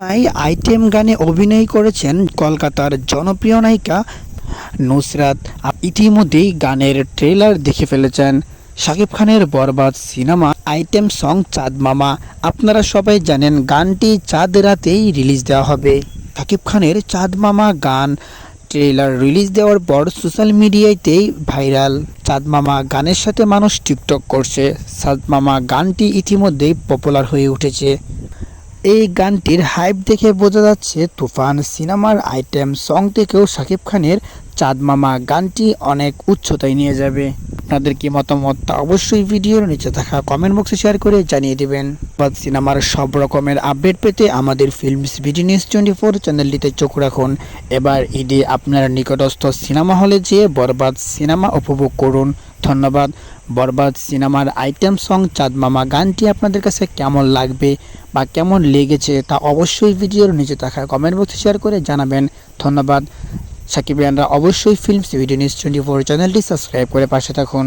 এই আইটেম গানে অভিনয় করেছেন কলকাতার জনপ্রিয় নায়িকা নুসরাত। ইতিমধ্যেই গানের ট্রেলার দেখে ফেলেছেন শাকিব খানের বরবাদ সিনেমা আইটেম সং চাঁদ মামা। আপনারা সবাই জানেন গানটি চাঁদ রাতেই রিলিজ দেওয়া হবে। শাকিব খানের চাঁদ মামা গান ট্রেলার রিলিজ দেওয়ার পর সোশ্যাল মিডিয়াতেই ভাইরাল। চাঁদ মামা গানের সাথে মানুষ টিকটক করছে। চাঁদ মামা গানটি ইতিমধ্যেই পপুলার হয়ে উঠেছে। এই গানটির হাইপ দেখে বোঝা যাচ্ছে তুফান সিনেমার আইটেম সং থেকেও শাকিব খানের চাঁদ মামা গানটি অনেক উচ্চতায় নিয়ে যাবে। আপনাদের কি মতামত তা অবশ্যই ভিডিওর নিচে থাকা কমেন্ট বক্সে শেয়ার করে জানিয়ে দেবেন। বাদ সিনেমার সব রকমের আপডেট পেতে আমাদের films BD news twenty four চ্যানেলটিতে চোখ রাখুন। এবার ঈদে আপনার নিকটস্থ সিনেমা হলে যেয়ে বরবাদ সিনেমা উপভোগ করুন। ধন্যবাদ। বরবাদ সিনেমার আইটেম সং চাঁদ মামা গানটি আপনাদের কাছে কেমন লাগবে বা কেমন লেগেছে তা অবশ্যই ভিডিওর নিচে থাকা কমেন্ট বক্সে শেয়ার করে জানাবেন। ধন্যবাদ। সাকিবিয়ানরা অবশ্যই films video news twenty four চ্যানেলটি সাবস্ক্রাইব করে পাশে থাকুন।